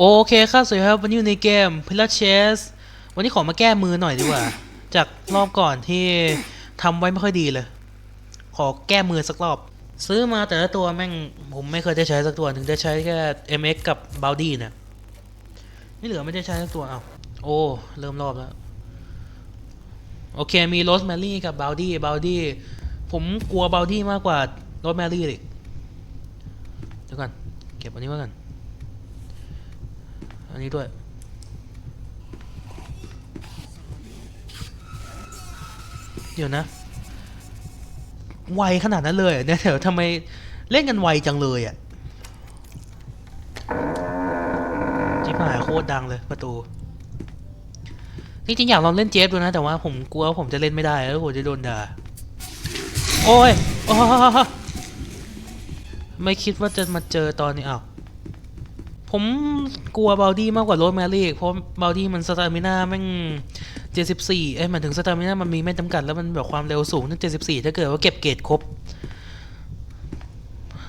โอเคครับสวัสดีครับวันนี้อยู่ในเกม p i l a r Chess วันนี้ขอมาแก้มือหน่อยดีกว่า จากรอบก่อนที่ทำไว้ไม่ค่อยดีเลย ขอแก้มือสักรอบ ซื้อมาแต่ละตัวแม่งผมไม่เคยได้ใช้สักตัวถึงได้ใช้แค่ MX กับ b o u d y นี่ยนี่เหลือไม่ได้ใช้สักตัวเอาโอ้ เริ่มรอบแล้ว โอเคมีโรสแมรี่กับ b o u d y b o u d y ผมกลัว b o u d y มากกว่าโรสแมรี่อีกเดี๋ยวก่อนเก็บอันนี้ไว้ก่อน นนี้ด้วย เดี๋ยวนะ ไวขนาดนั้นเลยเนี่ยเดี๋ยวทำไมเล่นกันไวจังเลยอะจิบหายโคตรดังเลยประตูที่จริงอยากลองเล่นเจฟดูนะ แต่ว่าผมกลัวผมจะเล่นไม่ได้แล้วผมจะโดนด่า โอ้ยโอ้ยไม่คิดว่าจะมาเจอตอนนี้อ้าว ผมกลัวบาลดี้มากกว่าโรสแมรี่เพราะบาลดี้มันสตามิน่าแม่งเจ็ดสิบสี่เอ้ยหมายถึงสตามิน่ามันมีไม่จำกัดแล้วมันแบบความเร็วสูงตั้งเจ็ดสิบสี่ถ้าเกิดว่าเก็บเกรดครบ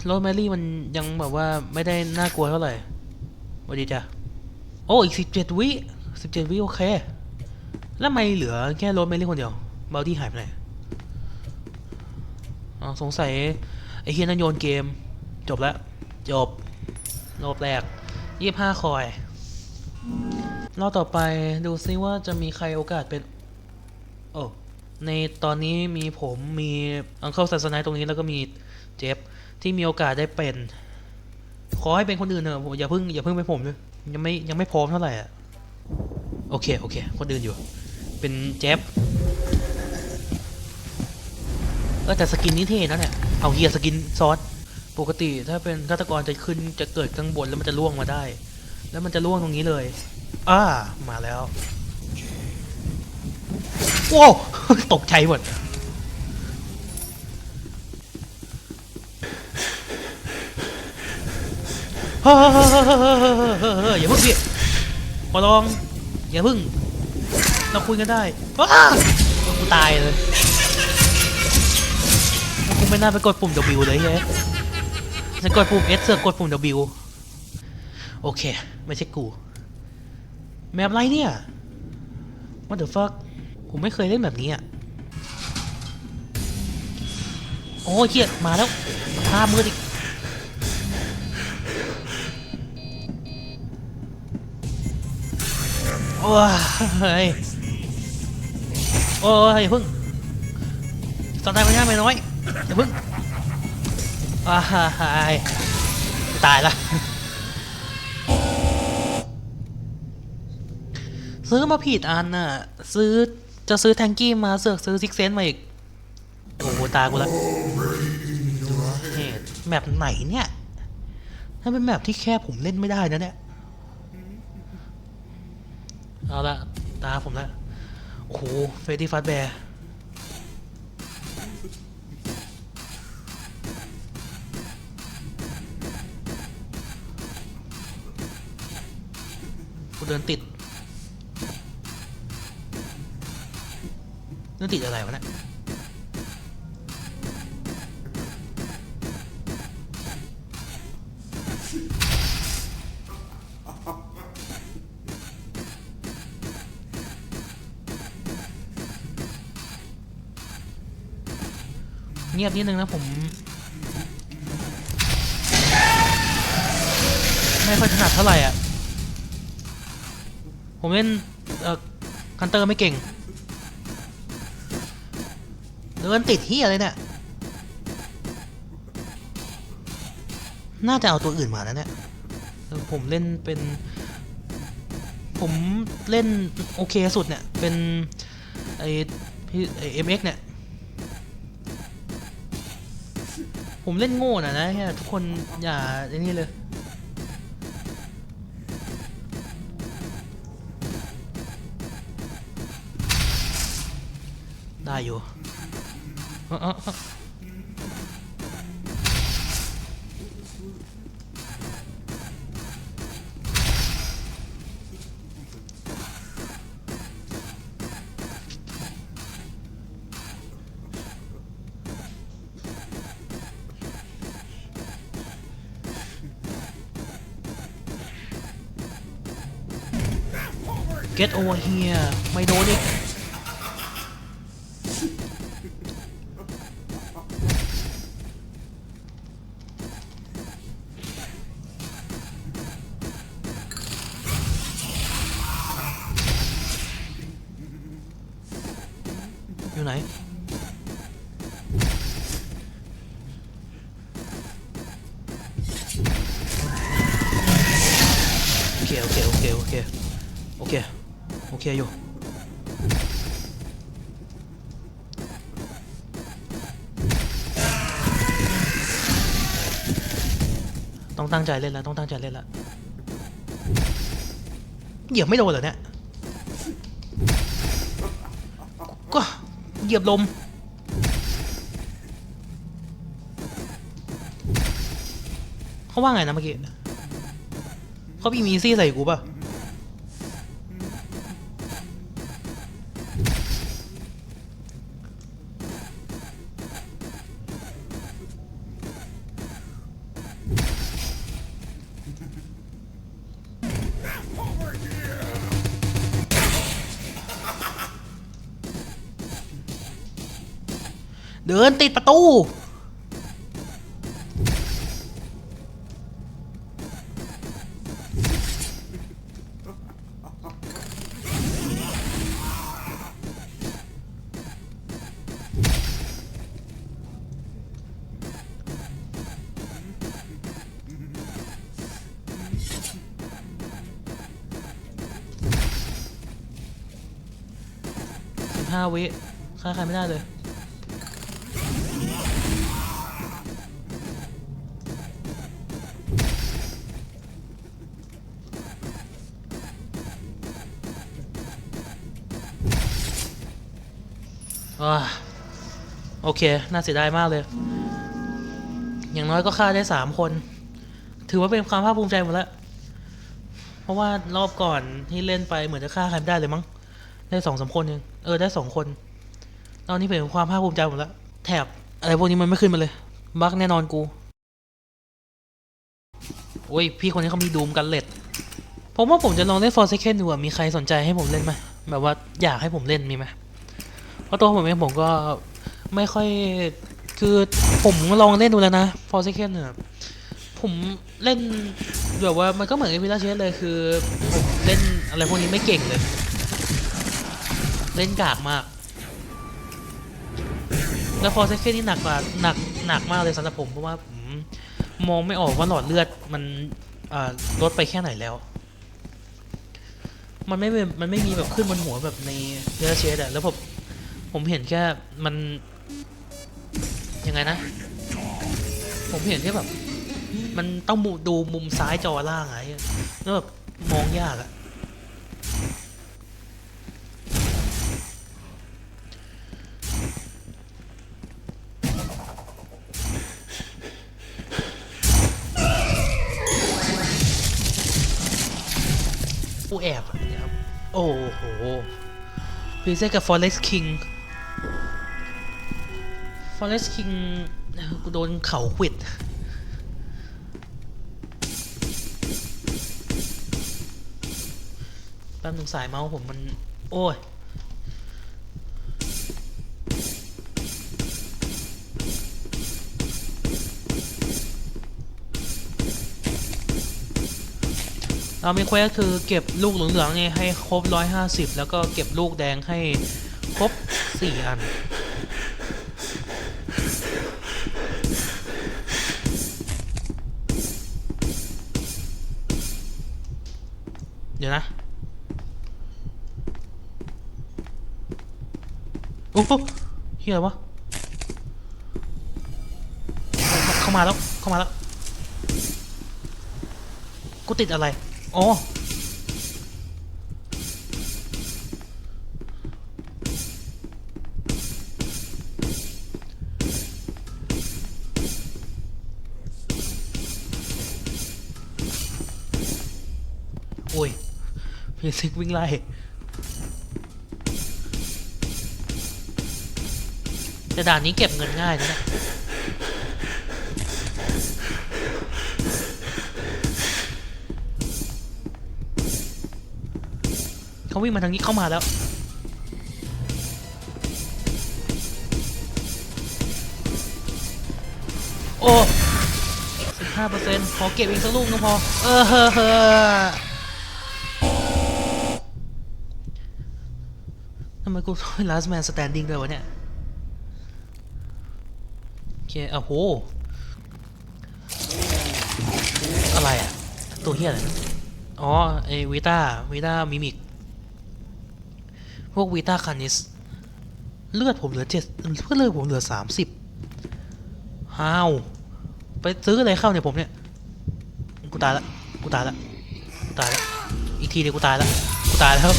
โรสแมรี่มันยังแบบว่าไม่ได้น่ากลัวเท่าไหร่วัสดีจ้ะโอ้อีกสิบเจ็ดวิสิบเจ็ดวิโอเค แล้วไม่เหลือแค่โรสแมรี่คนเดียวบาลดี้หายไปไหนอ๋อสงสัยไอ้เฮียนั่นโยนเกม จบแล้วจบรอบแรก ยี่ห้าคอยรอบต่อไปดูซิว่าจะมีใครโอกาสเป็น โอ้ในตอนนี้มีผมมีอังเคิลศาสนาตรงนี้แล้วก็มีเจฟที่มีโอกาสได้เป็น ขอให้เป็นคนอื่นเถอะผมอย่าเพิ่งอย่าเพิ่งเป็นผมเลยยังไม่ยังไม่พร้อมเท่าไหร่อะโอเคโอเค คนอื่นอยู่ เป็นเจฟเออแต่สกินนี้เท่นะเนี่ยเอาเฮียสกินซอส ปกติถ้าเป็นฆาตกรจะขึ้นจะเกิดข้างบนแล้วมันจะล่วงมาได้ แล้วมันจะล่วงตรงนี้เลยอ่ามาแล้วว้าวตกใจหมดเฮ้ยอย่าเพิ่งพี่ขอลองอย่าเพิ่ง เราคุยกันได้อ้ากูตายเลยกูไม่น่าไปกดปุ่ม W เลยเฮ้ย ฉันกดปุ่ม S เสือกกดปุ่ม W โอเค ไม่ใช่กู แมปไรเนี่ย What the fuck ผมไม่เคยเล่นแบบนี้อะ โอ้ยเฮียมาแล้วพามืออีก โอ้ย โอ้ยเพิ่งสอนตายไปย่าไม่น้อยอย่าเพิ่ง ว้ายตายละซื้อมาผิดอันน่ะ ซื้อจะซื้อแทงกี้มาเสือกซื้อซิกเซนมาอีกโอ้โหตากูละดูเหตุแมปไหนเนี่ย ถ้าเป็นแมปที่แค่ผมเล่นไม่ได้นะเนี่ย เอาละตาผมละ โอ้โหเฟรดดี้ฟาสแบร์ เดินติดเดินติดอะไรวะเนี่ยเงียบนิดนึงนะผม ไม่ค่อยถนัดเท่าไหร่อะ ผมเล่นเอ่อคันเตอร์ไม่เก่ง เดินติดที่อะไรเนี่ย น่าจะเอาตัวอื่นมาแล้วเนี่ย ผมเล่นเป็น ผมเล่นโอเคสุดเนี่ย เป็นไอพี่ไอเอ็มเอ็กเนี่ย ผมเล่นโง่น่ะนะทุกคนอย่าไอ้นี่เลย ได้อยู่เก็ตโอเวอร์เฮียไม่โดนอีก เคอยู่ ต้องตั้งใจเล่นแล้ว ต้องตั้งใจเล่นแล้ว เหยียบไม่โดนเหรอเนี่ย ก็เหยียบลมเขาว่าไงนะเมื่อกี้เขามีมีซี่ใส่กูป่ะ เดินติดประตู ห้าวิฆ่าใครไม่ได้เลย เค น่าเสียดายมากเลย อย่างน้อยก็ฆ่าได้สามคน ถือว่าเป็นความภาคภูมิใจหมดแล้ว เพราะว่ารอบก่อนที่เล่นไปเหมือนจะฆ่าใครไม่ได้เลยมั้ง ได้สองสามคนเองเออได้สองคนตอนนี้เป็นความภาคภูมิใจหมดแล้ว แถบอะไรพวกนี้มันไม่ขึ้นมาเลย บักแน่นอนกู โอ้ย พี่คนนี้เขามีดูมกันเล็ดผมว่าผมจะลองเล่น for second ดูอะมีใครสนใจให้ผมเล่นไหมแบบว่าอยากให้ผมเล่นมีไหมเพราะตัวผมเองผมก็ ไม่ค่อยคือผมลองเล่นดูแล้วนะ for second เนี่ยผมเล่นแบบว่ามันก็เหมือนกับวิลาเชสเลยคือผมเล่นอะไรพวกนี้ไม่เก่งเลย เล่นกากมาก แล้ว for second นี่หนักกว่าหนักหนักมากเลยสำหรับผมเพราะว่าผมมองไม่ออกว่าหลอดเลือดมันลดไปแค่ไหนแล้ว มันไม่มันไม่มีแบบขึ้นบนหัวแบบในเนื้อเชดอะแล้วผมผมเห็นแค่มัน ยังไงนะ ผมเห็นแค่แบบ มันต้องดูมุมซ้ายจอล่างไงแล้วแบบมองยากอะผู้แอบอะครับ โอ้โหพีเซกับ Forest King Forest King กู ฟอลเลสคิงโดนเขาขวิดแป๊บนึงสายเมาส์ผมมัน โอ้ยเรามีเควสคือเก็บลูกเหลืองๆนี่ให้ครบ 150 แล้วก็เก็บลูกแดงให้ครบ 4 อัน ยวนะโอ้โหเฮียอะไรวะเข้ามาแล้ว เข้ามาแล้ว กูติดอะไร อ๋อ เพซิกวิ่งไล่แต่ด่านนี้เก็บเงินง่ายนะเนี่ยเขาวิ่งมาทางนี้เข้ามาแล้วโอ้สิบห้าเปอร์เซ็นต์ขอเก็บอีกสักลูกก็พอ เออเฮ้อ ทำไมกู last man standing เลยวะเนี่ย โอเคอ้าโห อะไรอะตัวเฮียอะไรอ๋อไอวีตาวีตามิมิก พวกวีตาคานิส เลือดผมเหลือเจ็ดเพื่อเลือดผมเหลือสามสิบฮาว ไปซื้ออะไรเข้าเนี่ยผมเนี่ย กูตายละ กูตายละ กูตายละ อีกทีเดียวกูตายละ กูตายแล้ว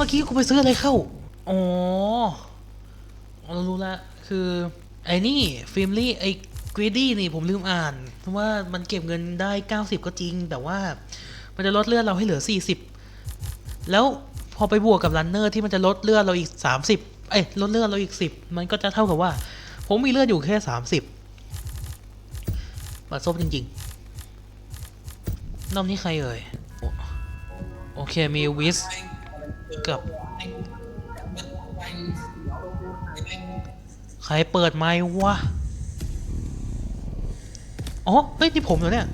มื่อกี้กูไปซื้ออะไรเข้า อ๋อเรารู้ละคือไอ้นี่ฟิล์มลี่ไอ้กรีดี้นี่ผมลืมอ่านเพราะว่ามันเก็บเงินได้ 90 ก็จริง แต่ว่ามันจะลดเลือดเราให้เหลือ 40 แล้วพอไปบวกกับรันเนอร์ที่มันจะลดเลือดเราอีก 30 เอ้ยลดเลือดเราอีก 10 มันก็จะเท่ากับว่า ผมมีเลือดอยู่แค่ 30บัดซบจริงๆรอบนี้ใครเอ่ย โอเคมีวิส กับใครเปิดไม้วะ อ๋อ เฮ้ย นี่ผมเหรอเนี่ย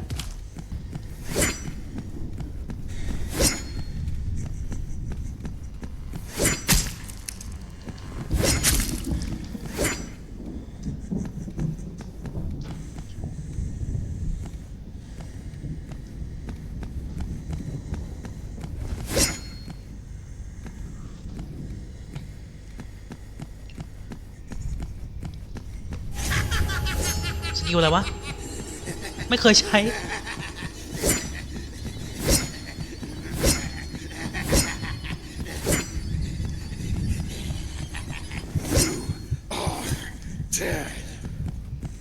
สกิลอะไรวะ ไม่เคยใช้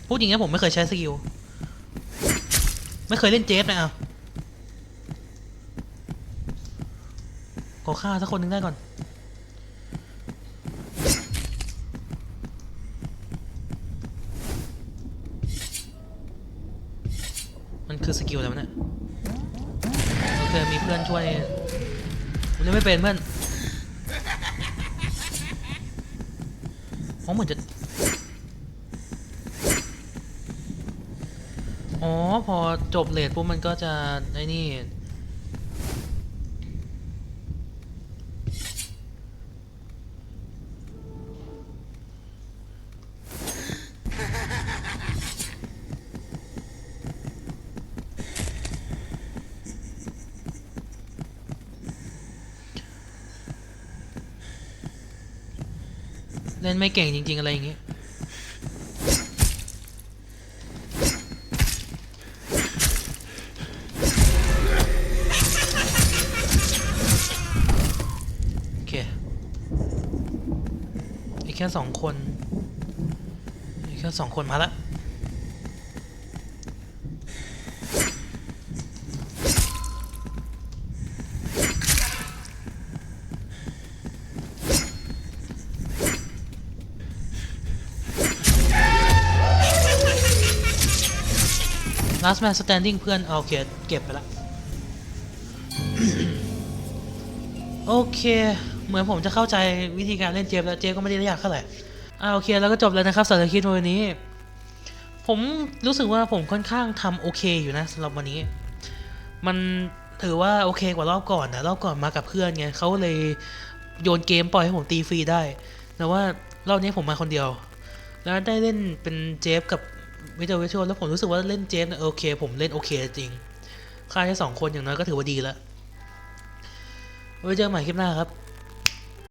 พูดอย่างนี้ผมไม่เคยใช้สกิล ไม่เคยเล่นเจฟนะเอาขอฆ่าสักคนหนึ่งได้ก่อน ผมเล่นไม่เป็นเพื่อนอ๋อเหมือนจะ อ๋อ พอจบเลทปุ๊บมันก็จะไอ้นี่ เล่นไม่เก่งจริง ๆ อะไรอย่างงี้โอเคอีกแค่สองคนอีกแค่สองคนมาละ last man standing เพื่อนเอาโอเคเก็บไปละโอเค เหมือนผมจะเข้าใจวิธีการเล่นเจฟแล้วเจฟก็ไม่ได้ยากเท่าไหร่อ่าโอเคแล้วก็จบแล้วนะครับสำหรับคลิปวันนี้ ผมรู้สึกว่าผมค่อนข้างทำโอเคอยู่นะสำหรับวันนี้ มันถือว่าโอเคกว่ารอบก่อนนะรอบก่อนมากับเพื่อนไงเขาเลยโยนเกมปล่อยให้ผมตีฟรีได้แต่ว่ารอบนี้ผมมาคนเดียว แล้วได้เล่นเป็นเจฟกับ วิดีโอวิชวลแล้วผมรู้สึกว่าเล่นเจฟเนี่ยโอเค ผมเล่นโอเคจริง ค่าแค่สองคนอย่างน้อยก็ถือว่าดีแล้วไว้เจอกันใหม่คลิปหน้าครับ